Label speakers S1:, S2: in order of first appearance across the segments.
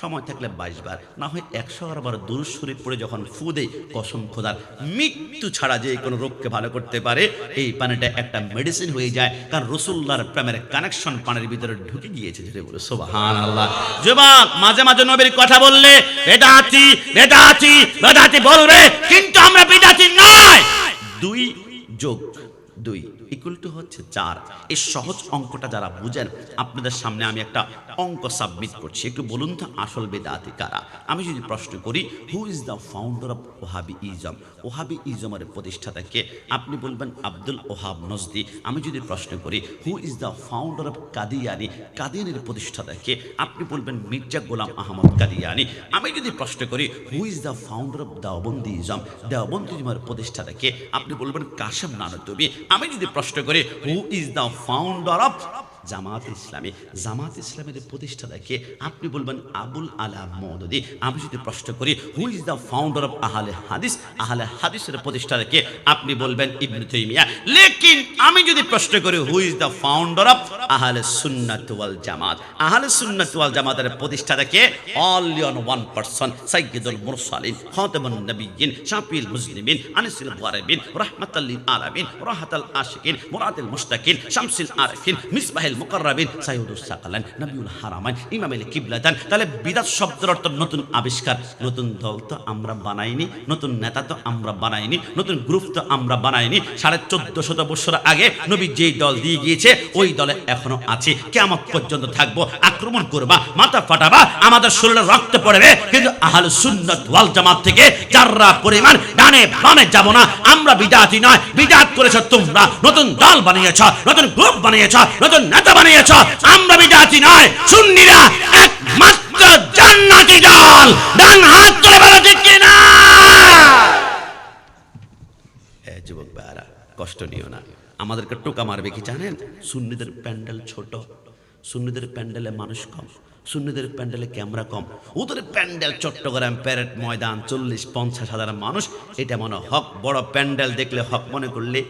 S1: সময় থাকলে বাইশ বার, না হয় একশো বার দুরুদ শরীফ পড়ে যখন ফু দেয় কসম খোদার, মৃত্যু ছাড়া যে কোনো রোগকে ভালো করতে পারে, এই পানিটা একটা মেডিসিন হয়ে যায়, কারণ রসুল্লাহর প্রেমের কানেকশন পানির ভিতরে ঢুকে গিয়েছে যেটা বলে সোবাহান আল্লাহ যুবক মাঝে মাঝে নবীর কথা বললে, বেদাতি বেদাতি বেদাতি বলবে কিন্তু আমরা বেদাতি নয়। দুই যোগ, দুই ইকুয়াল টু হচ্ছে চার। এই সহজ অঙ্কটা যারা বুঝেন, আপনাদের সামনে আমি একটা অঙ্ক সাবমিট করছি। একটু বলুন তো, আসল বেদাতি কারা? আমি যদি প্রশ্ন করি who is the founder of Wahhabism Wahhabi ইজমের প্রতিষ্ঠাতা কে? আপনি বলবেন আব্দুল ওহাব নজদি। আমি যদি প্রশ্ন করি who is the founder of Qadiani? কাদিয়ানির প্রতিষ্ঠাতা কে? আপনি বলবেন মির্জা গোলাম আহমদ কাদিয়ানি। আমি যদি প্রশ্ন করি who is the founder of Deobandi ism Deobandi ইজমের প্রতিষ্ঠাতা কে? আপনি বলবেন কাশেম নানতবি। আমি যদি প্রশ্ন করি who is the founder of Jamaat Islami, Jamaat ইসলামের প্রতিষ্ঠাতা কে আপনি বলবেন আবুল আলা মৌদুদি। আমি যদি প্রশ্ন করি who is the founder of Ahle Hadith? Ahle হাদিসের প্রতিষ্ঠাতা কে আপনি বলবেন ইবনু তাইমিয়া। লেকিন আমি যদি প্রশ্ন করি who is the founder of Ahle Sunnat wal Jamaat? Ahle Sunnat wal জামাতের প্রতিষ্ঠাতা কে অনলি অন ওয়ান পারসন সাইয়্যিদুল মুরসালিন, খাতামুন নবিয়্যিন শাফিউল মুসলিমিন আনিসুল মুআরিবিন রাহমাতাল লিল আলামিন, রাহাতাল আশিকিন, মুরাদিল মুশতাকিন, শামসুল আরিফিন মুকাররাবিন সাকালান হারামাইন কিবলাতান। তাহলে বিদাত শব্দের অর্থ নতুন আবিষ্কার, নতুন দল তো আমরা বানাইনি, নতুন নেতা তো আমরা বানাইনি, নতুন গ্রুপ তো আমরা বানাইনি। সাড়ে শত বছর আগে নবী যেই দল দিয়ে গিয়েছে, ওই দলে এখনও আছে। কেমন পর্যন্ত থাকব, আক্রমণ করবা, মাথা ফাটাবা, আমাদের শরীরে রক্ত পড়বে। কিন্তু আহল সুন্নাত ওয়াল জামাত থেকে যাররা পরিমাণ, ডানে যাব না। আমরা বিদাতি নয়, বিদাত করেছ তোমরা, নতুন দল বানিয়েছ, নতুন গ্রুপ বানিয়েছ, নতুন নেতা বানিয়েছ। আমরা বিদাতি নয়, সুন্নিরা একমাত্র জান্নাতি দল। ডান হাত তুলে বলো ঠিক কিনা? যুবক ভাইরা কষ্ট নিও না। আমাদেরকে টোকা মারবে কি জানেন? সুন্নিদের প্যান্ডেল ছোট, সুন্নিদের প্যান্ডেলে মানুষ কম। সুন্নিদের প্যান্ডেলে ক্যামেরা কম। ওদের প্যান্ডেল চট্টগ্রাম প্যারেড ময়দান চল্লিশ, পঞ্চাশ হাজার মানুষ। এটা মনে হক, বড় প্যান্ডেল দেখলে হক মনে করলে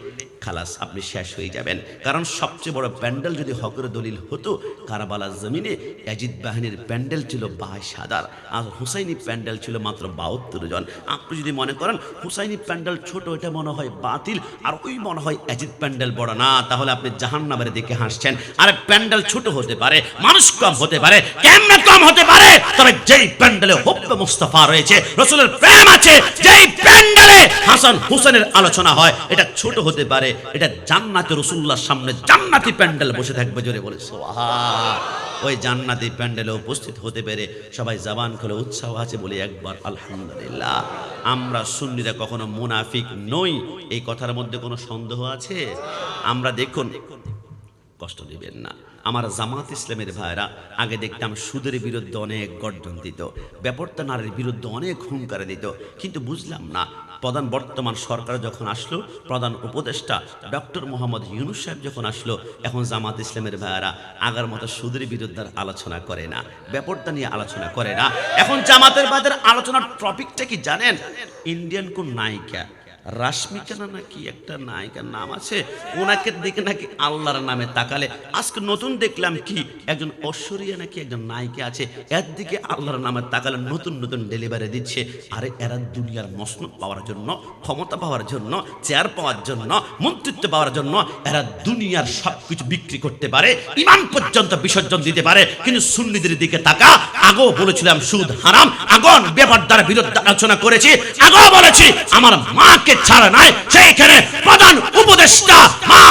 S1: খালাস, আপনি শেষ হয়ে যাবেন। কারণ সবচেয়ে বড় প্যান্ডেল যদি হকের দলিল হতো কারাবালা জমিনে অ্যাজিদ বাহিনীর প্যান্ডেল ছিল বাইশ হাজার। আর হুসাইনি প্যান্ডেল ছিল মাত্র বাহাত্তর জন। আপনি যদি মনে করেন হুসাইনি প্যান্ডেল ছোট, এটা মনে হয় বাতিল, আর ওই মনে হয় অ্যাজিদ প্যান্ডেল বড় না, তাহলে আপনি জাহান্নামের দিকে হাসছেন। আরে প্যান্ডেল ছোট হতে পারে, মানুষ কম হতে পারে কেমনে কম হতে পারে। তবে যেই প্যান্ডেলে হুব্বে মুস্তাফা রয়েছে, রসুলের প্রেম আছে, যেই প্যান্ডেলে হাসান হুসেনের আলোচনা হয়, এটা ছোট হতে পারে। এটা জান্নাতে রসুল্লাহর সামনে জান্নাতি প্যান্ডেল বসে থাকবে জোরে বলে ওই জান্নাতি প্যান্ডেলে উপস্থিত হতে পেরে সবাই জবান খুলে উৎসাহ আছে বলে একবার আলহামদুলিল্লাহ। আমরা সুন্নিরা কখনো মুনাফিক নই, এই কথার মধ্যে কোনো সন্দেহ আছে? আমরা দেখুন কষ্ট দিবেন না। আমার জামাত ইসলামের ভাইরা আগে দেখতাম সুদের বিরুদ্ধে অনেক গর্জন দিত ব্যাপারটা নারীর বিরুদ্ধে অনেক হুঙ্কারে দিত। কিন্তু বুঝলাম না, প্রধান বর্তমান সরকার যখন আসলো, প্রধান উপদেষ্টা ডক্টর মোহাম্মদ ইউনুস সাহেব যখন আসলো, এখন জামাত ইসলামের ভাইয়ারা আগার মতো সুদের বিরুদ্ধে আলোচনা করে না ব্যাপারটা নিয়ে আলোচনা করে না। এখন জামাতের বাদের আলোচনার টপিকটা কি জানেন? ইন্ডিয়ান কোন নায়িকা? রাশমিকা না নাকি একটা নায়িকার নাম আছে? ওনাকে দেখে নাকি আল্লাহর নামে তাকালে। আজকে নতুন দেখলাম কি, একজন ঐশ্বরিয়া নাকি একজন নায়িকা আছে, এর দিকে আল্লাহর নামে তাকালে নতুন নতুন ডেলিভারি দিচ্ছে। আরে, এরা দুনিয়ার মসনদ পাওয়ার জন্য, ক্ষমতা পাওয়ার জন্য চেয়ার পাওয়ার জন্য, মন্ত্রিত্ব পাওয়ার জন্য, এরা দুনিয়ার সব কিছু বিক্রি করতে পারে, ইমান পর্যন্ত বিসর্জন দিতে পারে। কিন্তু সুন্নিদের দিকে তাকা, আগেও বলেছিলাম সুদ হারাম আগন ব্যাপার দ্বারা বিরুদ্ধে আলোচনা করেছি, আগেও বলেছি, আমার মাকে ছাড়া নাই, সেইখানে প্রধান উপদেষ্টা মা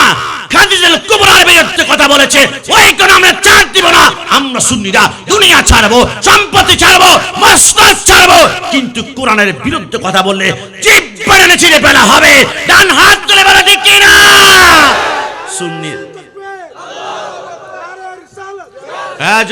S1: খাদিজুল কুবরার বিরুদ্ধে কথা বলেছে। ওই কোন আমরা চার দিব না। আমরা সুন্নিরা দুনিয়া ছাড়বো, সম্পত্তি ছাড়বো মসনদ ছাড়বো। কিন্তু কোরআনের বিরুদ্ধে কথা বললে জিভ বেড়ে ছিঁড়ে ফেলা হবে। ডান হাত তুলে বলে, ঠিক কিনা সুন্নি। হ্যাঁ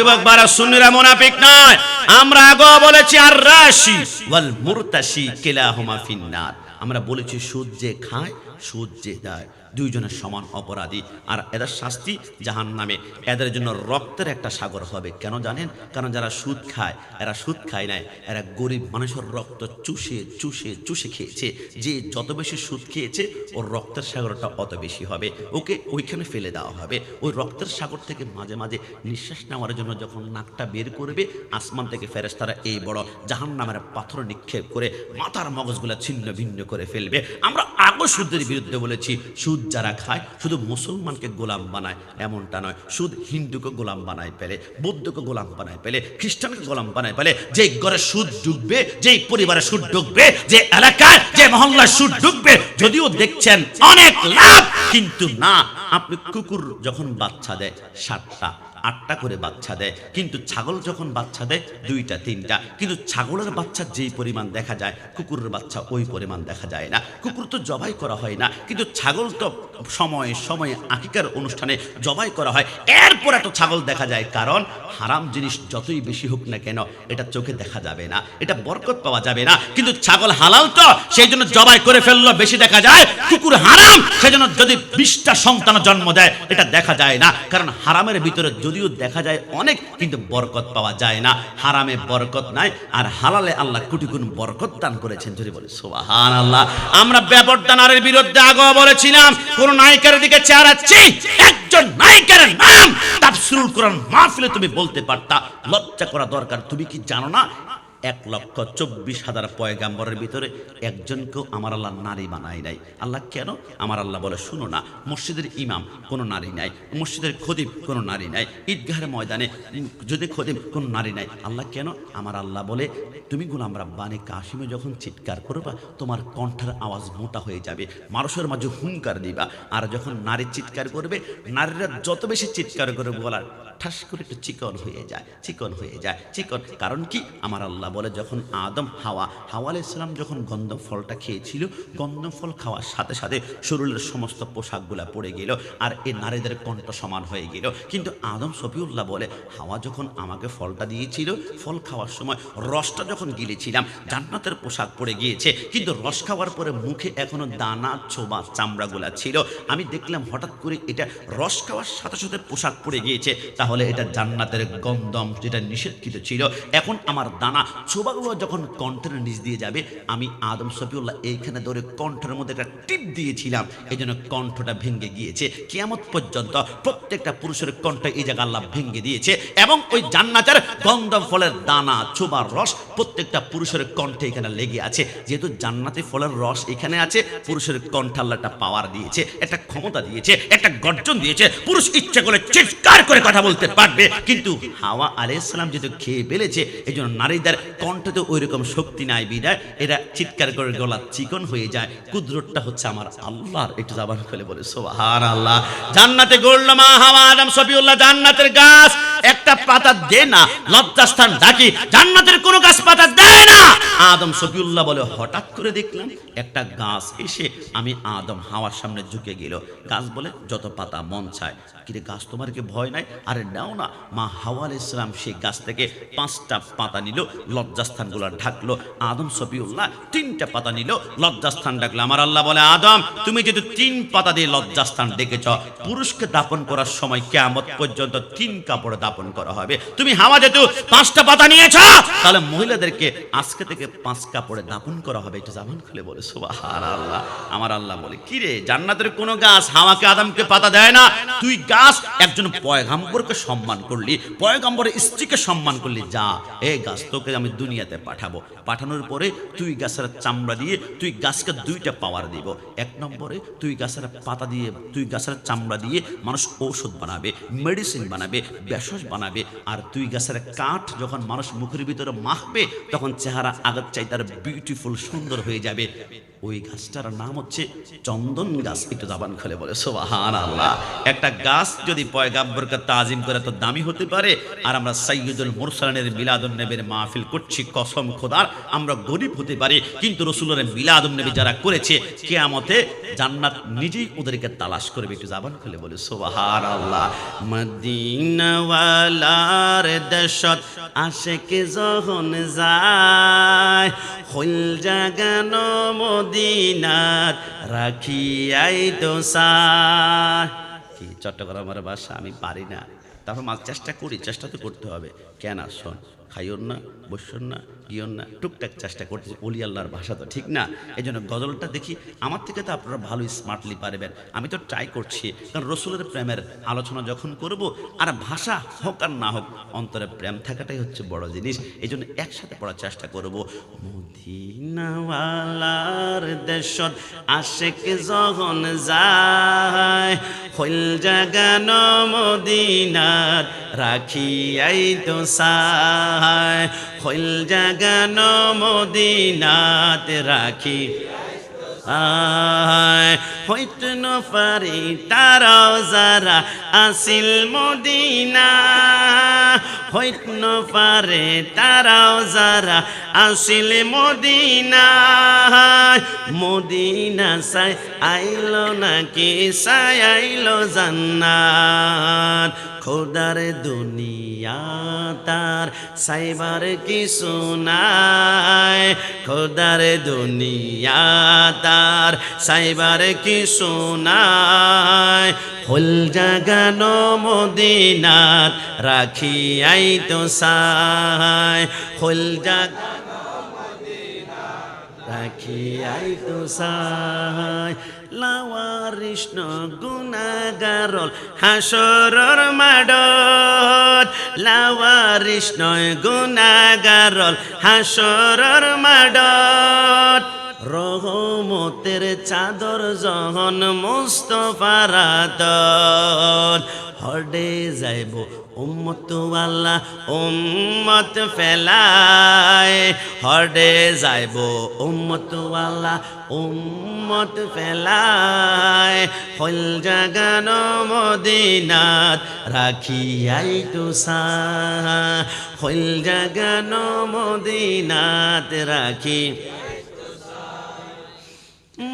S1: আমরা আগেও বলেছি আর রাশি ওয়াল মুরতাশি কিলাহুমা ফিন্নার। আমরা বলেছি সুদ যে খায় সুদ যে দেয়। দুইজনের সমান অপরাধী। আর এদের শাস্তি জাহান নামে এদের জন্য রক্তের একটা সাগর হবে। কেন জানেন? কারণ যারা সুদ খায়, এরা সুদ খায় নাই। এরা গরিব মানুষের রক্ত চুষে চুষে চুষে খেয়েছে। যে যত বেশি সুদ খেয়েছে, ওর রক্তের সাগরটা অত বেশি হবে। ওকে ওইখানে ফেলে দেওয়া হবে। ওই রক্তের সাগর থেকে মাঝে মাঝে নিঃশ্বাস নেওয়ার জন্য যখন নাকটা বের করবে, আসমান থেকে ফেরেস্তারা এই বড় জাহান নামের পাথর নিক্ষেপ করে মাথার মগজগুলো ছিন্ন ভিন্ন করে ফেলবে। আমরা আগো সুদের বিরুদ্ধে বলেছি, সুদ যারা খায়, শুধু মুসলমানকে গোলাম বানায় এমনটা নয়। সুদ হিন্দুকে গোলাম বানায় পেলে, বৌদ্ধকে গোলাম বানায় পেলে, খ্রিস্টানকে গোলাম বানায় পেলে যে ঘরে সুদ ডুববে, যেই পরিবারে সুদ ঢুকবে যে এলাকায়, যে মহল্লায় সুদ ঢুকবে যদিও দেখছেন অনেক লাভ, কিন্তু না, আপনি কুকুর যখন বাচ্চা দেয়, সাতটা আটটা করে বাচ্চা দেয়। কিন্তু ছাগল যখন বাচ্চা দেয়, দুইটা, তিনটা। কিন্তু ছাগলের বাচ্চা যেই পরিমাণ দেখা যায়, কুকুরের বাচ্চা ওই পরিমাণ দেখা যায় না। কুকুর তো জবাই করা হয় না, কিন্তু ছাগল তো সময়ে সময়ে আকিকার অনুষ্ঠানে জবাই করা হয়। এরপর এত ছাগল দেখা যায়, কারণ হারাম জিনিস যতই বেশি হোক না কেন, এটা চোখে দেখা যাবে না, এটা বরকত পাওয়া যাবে না। কিন্তু ছাগল হালাল তো সেই জন্য জবাই করে ফেলল, বেশি দেখা যায়। কুকুর হারাম, সেজন্য যদি বিশটা সন্তান জন্ম দেয়, এটা দেখা যায় না, কারণ হারামের ভিতরে যদিও দেখা যায় অনেক, কিন্তু বরকত পাওয়া যায় না। হারামে বরকত নাই, আর হালালে আল্লাহ কোটি গুণ বরকত দান করেছেন। যদি বলে সোহান আল্লাহ আমরা ব্যাপারদানারের বিরুদ্ধে আগেও বলেছিলাম, কোন নায়িকার দিকে চেহারাচ্ছি একজন নায়িকার নাম তাফসিরুল কোরআন মাহফিলে তুমি বলতে পারতা। লজ্জা করা দরকার, তুমি কি জানো না? এক লক্ষ চব্বিশ হাজার পয়গাম্বরের ভিতরে একজনকেও আমার আল্লাহ নারী বানায় নাই। আল্লাহ কেন? আমার আল্লাহ বলে, শুনো না, মসজিদের ইমাম কোনো নারী নাই, মসজিদের খদিব কোনো নারী নাই, ঈদগাহের ময়দানে যদি খদিব কোনো নারী নাই, আল্লাহ কেন? আমার আল্লাহ বলে, তুমি গোলাম রাব্বানি কাশিমে যখন চিৎকার করবা, তোমার কণ্ঠের আওয়াজ মোটা হয়ে যাবে, মানুষের মাঝে হুঙ্কার দিবা, আর যখন নারী চিৎকার করবে, নারীরা যত বেশি চিৎকার করে বলার ঠাস করে একটু চিকন হয়ে যায়, চিকন হয়ে যায়, চিকন। কারণ কি? আমার আল্লাহ বলে, যখন আদম, হাওয়া হাওয়া আলাইহিস সালাম যখন গন্ধম ফলটা খেয়েছিল গন্ধম ফল খাওয়ার সাথে সাথে শরীরের সমস্ত পোশাকগুলা পড়ে গেল আর এই নারীদের কণ্ঠ সমান হয়ে গেল। কিন্তু আদম সফিউল্লাহ বলে, হাওয়া যখন আমাকে ফলটা দিয়েছিল, ফল খাওয়ার সময় রসটা যখন গিলেছিলাম, জান্নাতের পোশাক পড়ে গিয়েছে, কিন্তু রস খাওয়ার পরে মুখে এখনও দানা, ছোবা, চামড়াগুলা ছিল। আমি দেখলাম হঠাৎ করে এটা রস খাওয়ার সাথে সাথে পোশাক পড়ে গিয়েছে। তাহলে এটা জান্নাতের গন্ধম যেটা নিষেধকৃত ছিল। এখন আমার দানা ছোবাগুলো যখন কণ্ঠের নিচ দিয়ে যাবে, আমি আদম সফিউল্লাহ এইখানে ধরে কণ্ঠের মধ্যে একটা টিপ দিয়েছিলাম। এই জন্য কণ্ঠটা ভেঙে গিয়েছে। কেয়ামত পর্যন্ত প্রত্যেকটা পুরুষের কণ্ঠ এই জায়গা আল্লাহ ভেঙে দিয়েছে এবং ওই জান্নাতের গন্ধম ফলের দানা, ছোবার রস প্রত্যেকটা পুরুষের কণ্ঠে এখানে লেগে আছে। যেহেতু জান্নাতি ফলের রস এখানে আছে, পুরুষের কণ্ঠে আল্লাহ একটা পাওয়ার দিয়েছে, একটা ক্ষমতা দিয়েছে, একটা গর্জন দিয়েছে। পুরুষ ইচ্ছে করে চিৎকার করে কথা বলতে পারবে। কিন্তু হাওয়া আলাইসালাম যেহেতু খেয়ে ফেলেছে এই জন্য নারীদের কণ্ঠতে ওই রকম শক্তি নাই বিদায়। এরা চিৎকার করে গলা চিকন হয়ে যায়। কুদরতটা হচ্ছে আমার আল্লাহর। একটু জাবান খুলে বলে সোহার আল্লাহ জান্নাতে গড়ল মা হাওয়া আদম সফিউল্লাহ জান্নাতের গাছ। একটা পাতা দে না, লজ্জাস্থান ডাকি, জান্নাতের কোনো গাছ পাতা দেয় না। আদম সফিউল্লাহ বলে, হঠাৎ করে দেখলাম একটা গাছ এসে আমি আদম হাওয়ার সামনে ঝুঁকে গেল। গাছ বলে, যত পাতা মন চায়। কিরে, গাছ তোমার কি ভয় নাই? আরে, নাও না। মা হাওয়া ইসলাম সেই গাছ থেকে পাঁচটা পাতা নিল, লজ্জাস্থানগুলো ঢাকলো। আদম সফিউল্লাহ তিনটা পাতা নিল, লজ্জাস্থান ডাকলো। আমার আল্লাহ বলে, আদম, তুমি যদি তিন পাতা দিয়ে লজ্জাস্থান ডেকেছ, পুরুষকে দাপন করার সময় কেমত পর্যন্ত তিন কাপড়ে দাপন করা হবে। তুমি হাওয়া যেহেতু পাঁচটা পাতা নিয়েছ? তাহলে মহিলাদেরকে আজকে থেকে পাঁচ কাপড়ে দাপন করা হবে এটা জামান খুলে বলে। সুবাহান আল্লাহ আমার আল্লাহ বলে, কি রে, জান্নাতের কোনো গাছ হাওয়াকে, আদমকে পাতা দেয় না? তুই গাছ, একজন পয়গাম্বরকে সম্মান করলি, পয়গাম্বরের স্ত্রীকে সম্মান করলি, যা, এ গাছ তোকে আমি দুনিয়াতে পাঠাবো। পাঠানোর পরে তুই গাছের চামড়া দিয়ে, তুই গাছকে দুইটা পাওয়ার দিব। এক নম্বরে তুই গাছের পাতা দিয়ে, তুই গাছের চামড়া দিয়ে মানুষ ঔষধ বানাবে, মেডিসিন বানাবে ভেষজ বানাবে। আর তুই গাছের কাঠ যখন মানুষ মুখের ভিতরে মাখবে, তখন চেহারা আগের চাই তার বিউটিফুল সুন্দর হয়ে যাবে। ওই গাছটার নাম হচ্ছে চন্দন গাছ। একটু দাবান খুলে বলে সোবাহান আল্লাহ একটা গাছ যদি পয়গাম্বরকে তাজিম করে তো দামি হতে পারে। আর আমরা সাইয়দুল মুরসালানের মিলাদুন নবীর মাহফিল করছি, কসম খোদার। আমরা গরিব হতে পারি, কিন্তু রসুলের মিলাদুন নবী যারা করেছে, কেয়ামতে জান্নাত নিজেই ওদেরকে তালাশ করবে। একটু জাবান খুলে বলে সোবাহান আল্লাহ মদিনাওয়া ওয়ালার দেশত আশেকে যখন যায় হইল জাগান মদিনার রাখিয়াই তো কি চট্টগ্রামের বাসা আমি পারি না। তারপর মাছ চেষ্টা করি, চেষ্টা তো করতে হবে। কেন? শোন খাইওন না বসুন না গিয়ন না, টুকটাক চেষ্টা করতেছি অলি আল্লাহর ভাষা তো, ঠিক না? এই জন্য গজলটা দেখি, আমার থেকে তো আপনারা ভালো স্মার্টলি পারবেন। আমি তো ট্রাই করছি, কারণ রসুলের প্রেমের আলোচনা যখন করব, আর ভাষা হোক আর না হোক, অন্তরে প্রেম থাকাটাই হচ্ছে বড় জিনিস। এই জন্য একসাথে পড়ার চেষ্টা করব। মদিনাওয়ালার দেশত আশেক যখন যায়, হইল জাগান মদিনার রাখিয়াই তো সায় হইল জাগান মদিনাত রাখি। আয় হইত নফারি তারাও যারা আসিল মদিনা। হইত নফারে তারাও যারা আসিল মদিনা। মদিনা সাই আইলো নাকি সাই আইলো জান্নাত। খোদার দুনিয়া তার সাইবার কিছু নাই। খোদার দুনিয়া তার সাইবার কিছু নাই হল জাগানো মদিনাত রাখি আই তো সাই জাগ রাখি আই তো সাই লাওয়ারিষ্ণ গুণাগারল হাসরর মাডত লাওয়ারিষ্ণ গুণাগারল হাসরর মাডত রহমতের চাদর জহন মুস্তফারাত হডে যাইব উম্মত আল্লাহ, উম্মত ফেলায়। হডে যাইব উম্মত আল্লাহ, উম্মত ফেলায়। হল জাগান মদিনাত, রাখিয়াই তো হল জাগান মদিনাত, রাখি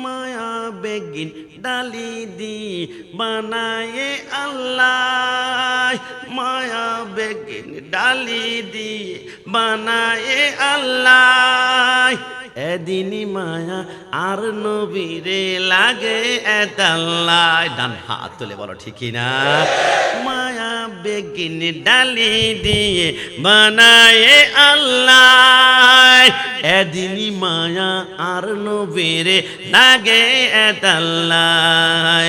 S1: মায়া বেগিন ডালি দি বানায়ে আল্লাহ। মায়া বেগিন ডালি দি বানায়ে আল্লাহ। এদিনই মায়া আর নবীরে লাগে এতাল্লাহ ডান হাত তুলে বলো ঠিকই না বেগিন ডালি দিয়ে বানায়ে আল্লাহ। এদিনই মায়া আর নবীরে লাগে এতাল্লাহ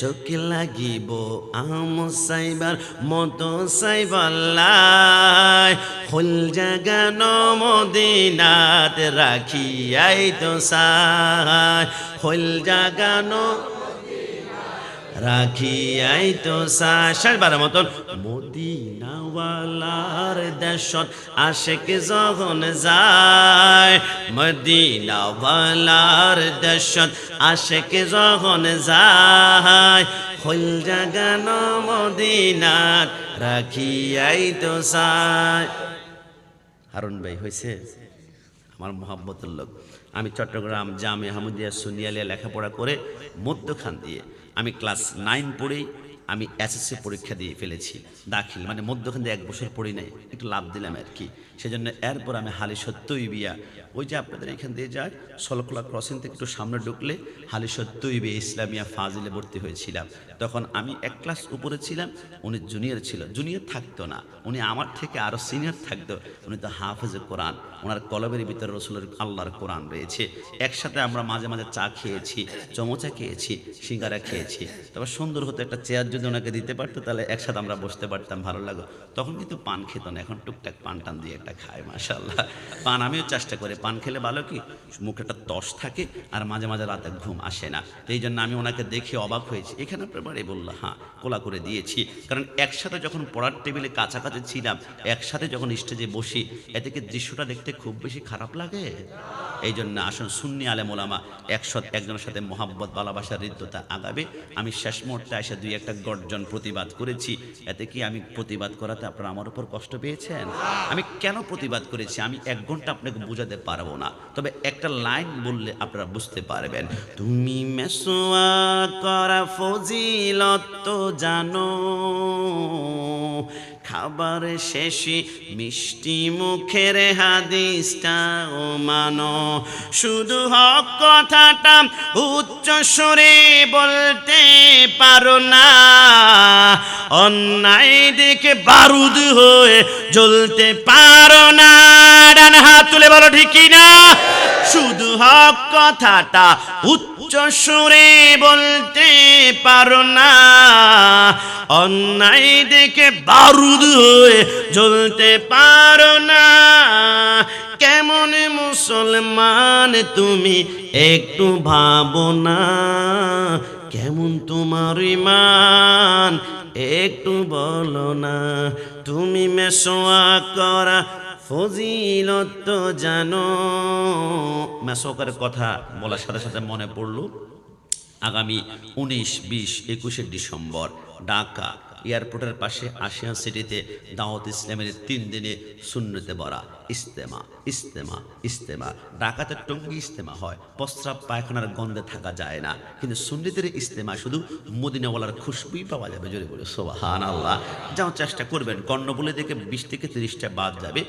S1: চোখে লাগিব আম সাইবার, মতো সাইবাল্লাহ হল জাগান মদিনাত রাখি আই তো সাই। হল জাগানো রাখি আই তো শেষবার মতন। মদিনাওয়ালার দেশত আশেক যখন যায়, মদিনাওয়ালার দেশত আশেক যখন যায় হল জাগান মদিনাত রাখি আই তো সাই হারুন ভাই হয়েছে আমার মোহাম্মতুর লোক। আমি চট্টগ্রাম জামে হামুদিয়া সুনিয়ালিয়া লেখাপড়া করে মধ্যখান দিয়ে আমি ক্লাস নাইন পড়েই আমি এসএসসি পরীক্ষা দিয়ে ফেলেছি, দাখিল। মানে মধ্যখান দিয়ে এক বছর পড়ি নাই, একটু লাভ দিলাম আর কি। সেজন্য এরপর আমি হালি সত্যই বিয়া ওই যে আপনাদের এখান দিয়ে যায়, সলকলা ক্রসিং থেকে একটু সামনে ঢুকলে হালি সত্যই বিয়া ইসলামিয়া ফাজিলে ভর্তি হয়েছিলাম। তখন আমি এক ক্লাস উপরে ছিলাম, উনি জুনিয়র ছিল। জুনিয়র থাকতো না, উনি আমার থেকে আরও সিনিয়র থাকতো। উনি তো হাফেজে কোরআন, ওনার কলবের ভিতরে রসুলের আল্লাহর কোরআন রয়েছে। একসাথে আমরা মাঝে মাঝে চা খেয়েছি, চমচা খেয়েছি, সিঙ্গারা খেয়েছি। তারপর সুন্দর হতো একটা চেয়ার যদি ওনাকে দিতে পারতো, তাহলে একসাথে আমরা বসতে পারতাম, ভালো লাগো তখন কিন্তু পান খেত না, এখন টুকটাক পান টান দিয়ে একটা খায় মাশাল্লাহ পান আমিও চেষ্টা করি পান খেলে ভালো কি? মুখে একটা তস থাকে আর মাঝে মাঝে রাতে ঘুম আসে না। তো এই জন্য আমি ওনাকে দেখে অবাক হয়েছি। এখানে বাড়ি বলল হ্যাঁ কোলা করে দিয়েছি। কারণ একসাথে যখন পড়ার টেবিলে কাছাকাছি ছিলাম, একসাথে যখন স্টেজে বসি, এতে কি দৃশ্যটা দেখতে খুব বেশি খারাপ লাগে? এই জন্য আসুন, সুন্নি আলে ওলামা একশো একজনের সাথে মোহাব্বত ভালোবাসার হৃদ্যতা আগাবে। আমি শেষ মুহূর্তে এসে দুই একটা গর্জন প্রতিবাদ করেছি। এতে কি আমি প্রতিবাদ করাতে আপনারা আমার উপর কষ্ট পেয়েছেন? আমি কেন প্রতিবাদ করেছি? আমি এক ঘণ্টা আপনাকে বোঝাতে পারব না। তবে একটা লাইন বললে আপনারা বুঝতে পারবেন, তুমি মেসোয়া করা ফজিলত জানো, খাবার শেষে মিষ্টি মুখের হাদিসটা ও মানো। শুধু হক কথাটা উচ্চ সুরে বলতে পারো না, অন্যায় দেখে বারুদ হয়ে জ্বলতে পারো না। তুলে বলো ঠিকই না? শুধু হক কথাটা উচ্চ সুরে বলতে পারো না। অন্যায় দেখে বারুদ হয়ে জ্বলতে পারো না। কেমন মুসলমান তুমি একটু ভাবো না। কেমন তোমার ইমান একটু বলো না। তুমি মেসোয়া করা ফজিলত জানো। মেসোকার কথা বলার সাথে সাথে মনে পড়ল, আগামী উনিশ, বিশ, একুশে ডিসেম্বর ঢাকা এয়ারপোর্টের পাশে আশিয়ান সিটিতে দাওয়াত ইসলামের তিন দিনে শূন্যতে ভরা ইস্তেমা ইস্তেমা ইস্তেমা। ঢাকাতে টঙ্গি ইস্তেমা হয়, প্রস্রাব পায়খানার গন্ধে থাকা যায় না। কিন্তু সুন্নিদের ইস্তেমা শুধু মদিনাওয়ালার খুশবুই পাওয়া যাবে, জোরে বলে সোবাহান আল্লাহ যাও চেষ্টা করবেন কর্ণবলে থেকে বিশ থেকে তিরিশটা বাদ যাবে।